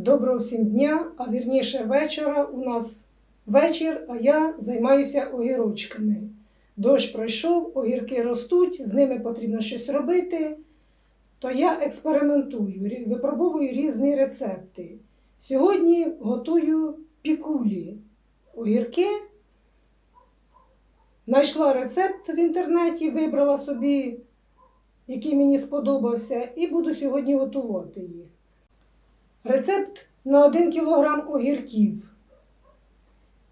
Доброго всім дня, а вірніше вечора. У нас вечір, а я займаюся огірочками. Дощ пройшов, огірки ростуть, з ними потрібно щось робити. То я експериментую, випробовую різні рецепти. Сьогодні готую пікулі. Огірки. Знайшла рецепт в інтернеті, вибрала собі, який мені сподобався, і буду сьогодні готувати їх. Рецепт на 1 кг огірків.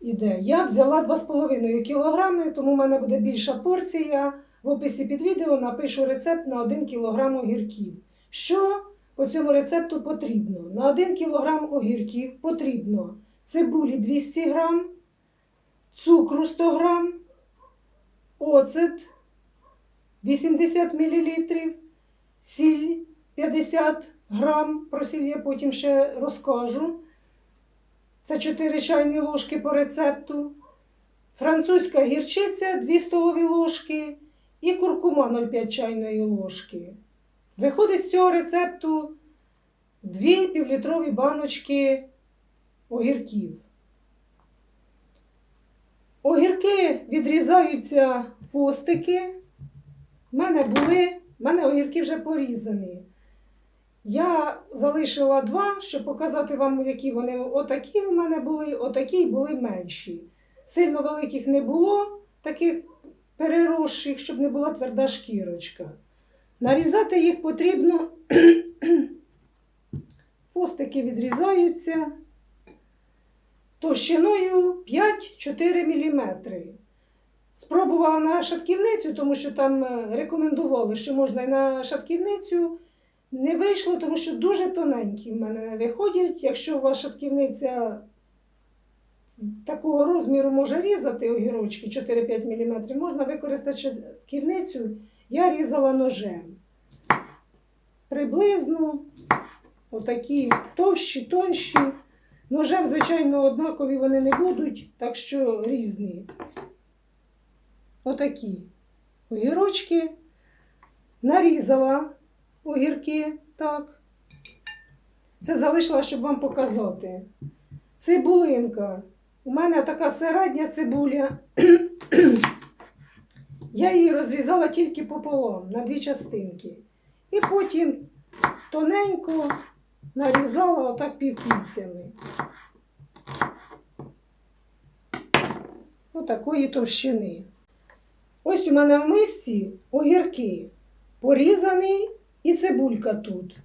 Іде. Я взяла 2,5 кг, тому в мене буде більша порція. В описі під відео напишу рецепт на 1 кг огірків. Що по цьому рецепту потрібно? На 1 кг огірків потрібно цибулі 200 г, цукру 100 г, оцет 80 мл, сіль 50 грам, про сіль я потім ще розкажу. Це 4 чайні ложки по рецепту. Французька гірчиця 2 столові ложки і куркума 0,5 чайної ложки. Виходить з цього рецепту 2 півлітрові баночки огірків. Огірки відрізаються фостики. У мене були, в мене огірки вже порізані. Я залишила два, щоб показати вам, які вони отакі у мене були, отакі були менші. Сильно великих не було, таких переросших, щоб не була тверда шкірочка. Нарізати їх потрібно. Фостики відрізаються товщиною 5-4 мм. Спробувала на шатківницю, тому що там е, рекомендували, що можна і на шатківницю. Не вийшло, тому що дуже тоненькі в мене не виходять. Якщо ваша шатківниця такого розміру може різати огірочки 4-5 мм, можна використати шатківницю. Я різала ножем. Приблизно отакі товщі, тонші. Ножем, звичайно, однакові вони не будуть, так що різні. Отакі огірочки. Нарізала огірки, так. Це залишила, щоб вам показати. Цибулинка. У мене така середня цибуля. Я її розрізала тільки пополам на дві частинки. І потім тоненько нарізала отак півкільцями. Отакої товщини. Ось у мене в мисці огірки порізаний і цибулька тут.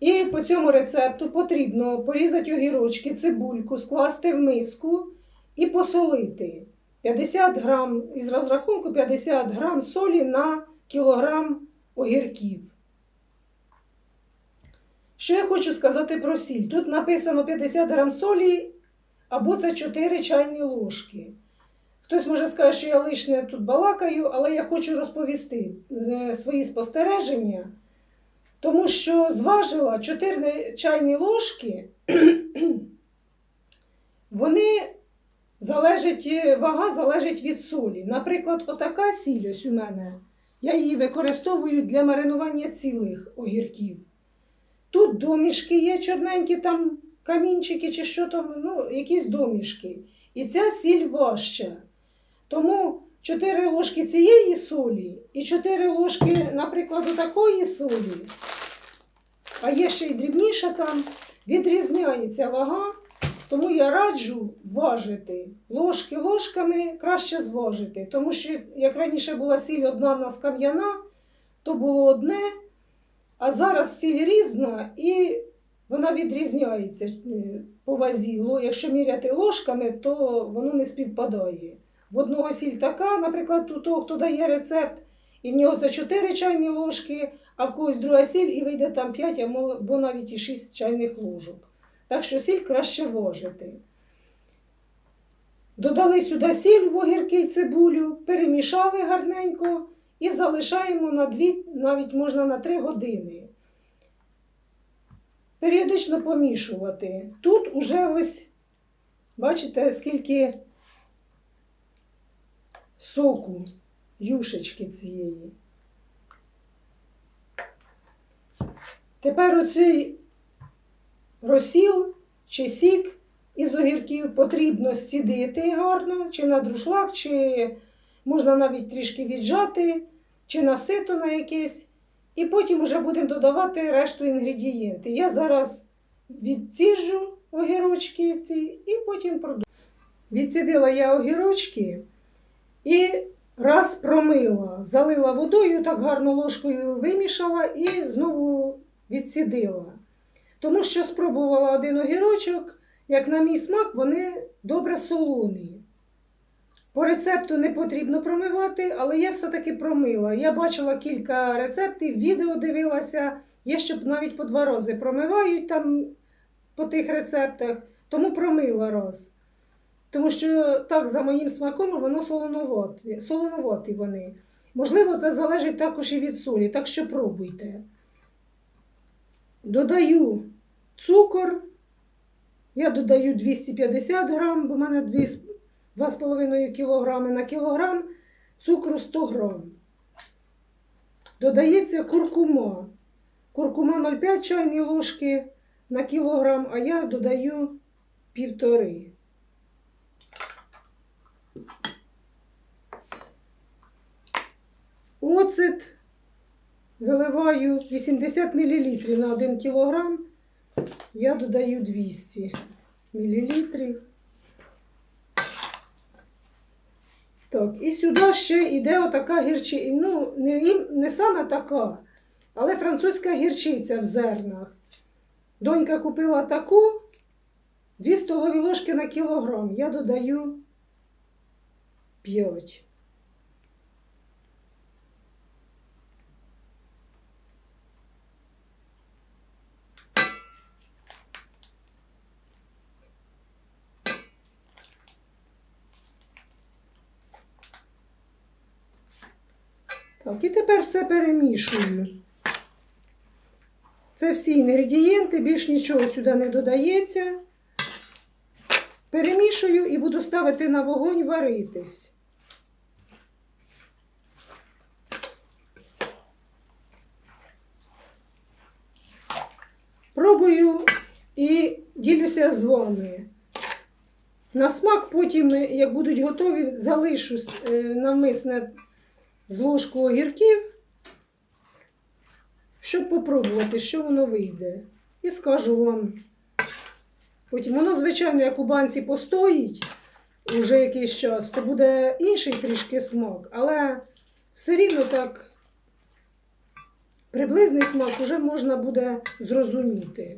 І по цьому рецепту потрібно порізати огірочки, цибульку, скласти в миску і посолити. 50 грам, із розрахунку 50 грам солі на кілограм огірків. Що я хочу сказати про сіль? Тут написано 50 грам солі або це 4 чайні ложки. Хтось може сказати, що я лишне тут балакаю, але я хочу розповісти е, свої спостереження, тому що зважила 4 чайні ложки, вони залежать, е, вага залежить від солі. Наприклад, отака сіль ось у мене. Я її використовую для маринування цілих огірків. Тут домішки є чорненькі, там камінчики чи що там, ну, якісь домішки. І ця сіль важча. Тому 4 ложки цієї солі і 4 ложки, наприклад, такої солі, а є ще й дрібніша там, відрізняється вага, тому я раджу важити. Ложки ложками краще зважити. Тому що, як раніше була сіль одна в нас кам'яна, то було одне, а зараз сіль різна і вона відрізняється е, по вазі. Якщо міряти ложками, то воно не співпадає. В одного сіль така, наприклад, у того, хто дає рецепт, і в нього це 4 чайні ложки, а в когось друга сіль і вийде там 5 або навіть і 6 чайних ложок. Так що сіль краще вожити. Додали сюди сіль в огірки і цибулю, перемішали гарненько і залишаємо на 2, навіть можна на 3 години. Періодично помішувати. Тут уже ось, бачите, скільки соку юшечки цієї. Тепер оцей розсіл чи сік із огірків потрібно зцідити гарно, чи на друшлак, чи можна навіть трішки віджати, чи на сито на якесь. І потім вже будемо додавати решту інгредієнтів. Я зараз відціжу огірочки ці і потім продовжу. Відцідила я огірочки і раз промила, залила водою, так гарно ложкою вимішала і знову відцідила. Тому що спробувала один огірочок, як на мій смак, вони добре солоні. По рецепту не потрібно промивати, але я все-таки промила. Я бачила кілька рецептів, відео дивилася. Є, щоб навіть по два рази промивають там по тих рецептах, тому промила раз. Тому що так, за моїм смаком, воно солоноваті, солоноваті вони. Можливо, це залежить також і від солі, так що пробуйте. Додаю цукор. Я додаю 250 грам, бо в мене 2,5 кг на кілограм, цукру 100 грам. Додається куркума. Куркума 0,5 чайні ложки на кілограм, а я додаю півтори. Оцет виливаю 80 мл на 1 кг. Я додаю 200 мл. Так, і сюди ще йде отака гірчиця. Ну, не, не саме така, але французька гірчиця в зернах. Донька купила таку 2 столові ложки на кілограм. Я додаю 5. Так, і тепер все перемішую. Це всі інгредієнти, більш нічого сюди не додається. Перемішую і буду ставити на вогонь варитись. Пробую і ділюся з вами. На смак потім, як будуть готові, залишу е, навмисне з ложку огірків, щоб попробувати, що воно вийде. І скажу вам. Потім воно, звичайно, як у банці постоїть уже якийсь час, то буде інший трішки смак, але все рівно так приблизний смак вже можна буде зрозуміти.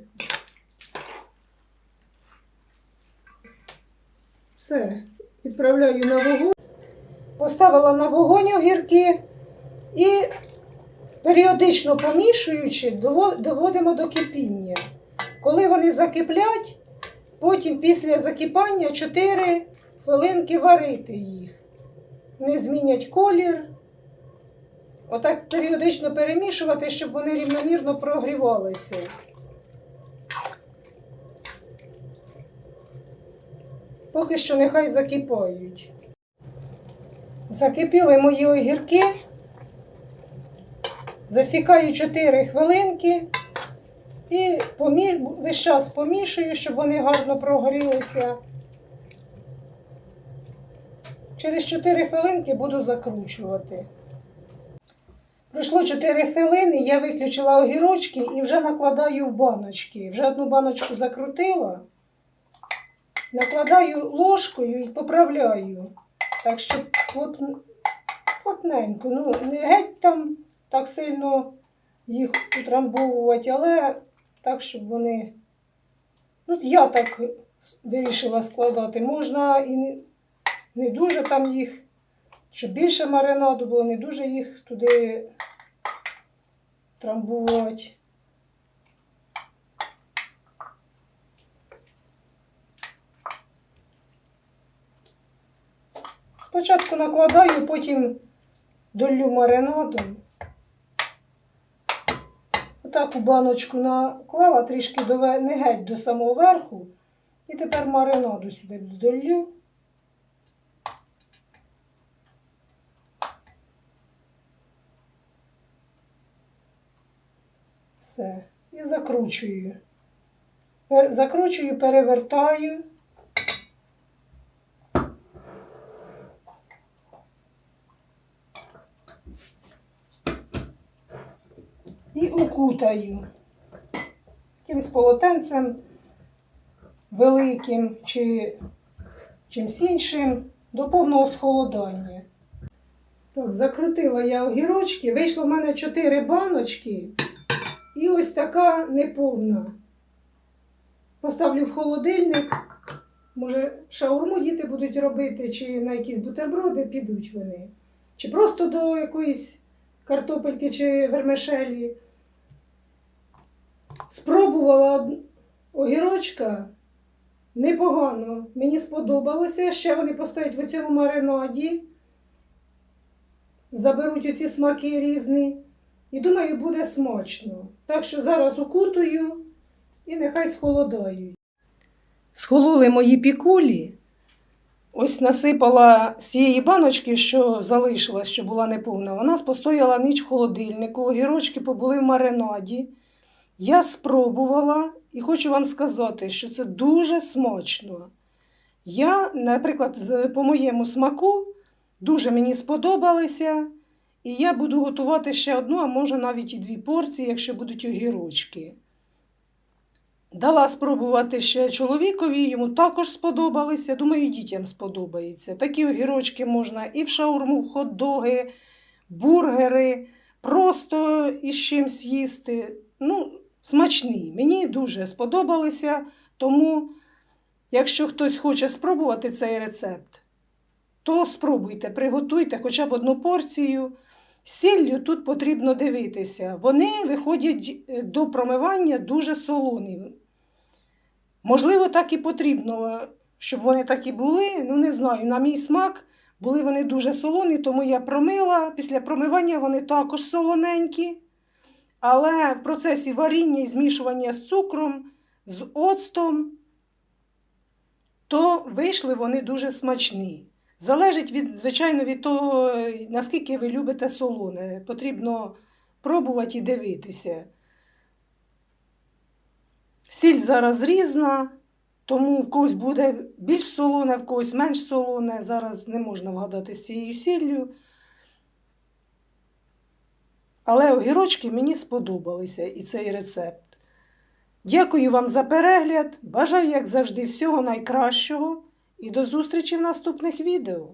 Все, відправляю на вогонь. Поставила на вогонь огірки і періодично помішуючи, доводимо до кипіння. Коли вони закиплять, потім після закипання 4 хвилинки варити їх. Не змінять колір. Отак періодично перемішувати, щоб вони рівномірно прогрівалися. Поки що нехай закипають. Закипіли мої огірки. Засікаю 4 хвилинки і весь час помішую, щоб вони гарно прогорілися. Через 4 хвилинки буду закручувати. Пройшло 4 хвилини, я виключила огірочки і вже накладаю в баночки. Вже одну баночку закрутила, накладаю ложкою і поправляю. Так що плот... плотненько. Ну, не геть там так сильно їх утрамбовувати, але так, щоб вони. Ну, я так вирішила складати. Можна і не, не дуже там їх, щоб більше маринаду було, не дуже їх туди трамбувати. Спочатку накладаю, потім долю маринадом. Отак у баночку наклала трішки до не геть до самого верху. І тепер маринаду сюди долю. Все. І закручую. Закручую, перевертаю. І укутаю якимось полотенцем великим чи чимсь іншим до повного схолодання. Так, закрутила я огірочки, вийшло в мене 4 баночки і ось така неповна. Поставлю в холодильник. Може, шаурму діти будуть робити, чи на якісь бутерброди підуть вони. Чи просто до якоїсь картопельки чи вермишелі. Спробувала огірочка. Непогано. Мені сподобалося. Ще вони постоять в цьому маринаді. Заберуть оці смаки різні. І думаю, буде смачно. Так що зараз укутую і нехай схолодають. Схололи мої пікулі. Ось насипала з цієї баночки, що залишилась, що була неповна. Вона постояла ніч в холодильнику, огірочки побули в маринаді. Я спробувала і хочу вам сказати, що це дуже смачно. Я, наприклад, по моєму смаку дуже мені сподобалися. І я буду готувати ще одну, а може навіть і дві порції, якщо будуть огірочки. Дала спробувати ще чоловікові, йому також сподобалися. Думаю, і дітям сподобається. Такі огірочки можна і в шаурму, хот-доги, бургери, просто із чимсь їсти. Смачні. Мені дуже сподобалися. Тому, якщо хтось хоче спробувати цей рецепт, то спробуйте, приготуйте хоча б одну порцію. Сіллю тут потрібно дивитися. Вони виходять е, до промивання дуже солоні. Можливо, так і потрібно, щоб вони так і були. Ну, не знаю, на мій смак були вони дуже солоні, тому я промила. Після промивання вони також солоненькі. Але в процесі варіння і змішування з цукром, з оцтом, то вийшли вони дуже смачні. Залежить від, звичайно, від того, наскільки ви любите солоне. Потрібно пробувати і дивитися. Сіль зараз різна, тому в когось буде більш солоне, в когось менш солоне. Зараз не можна вгадати з цією сіллю. Але огірочки мені сподобалися і цей рецепт. Дякую вам за перегляд. Бажаю, як завжди, всього найкращого і до зустрічі в наступних відео.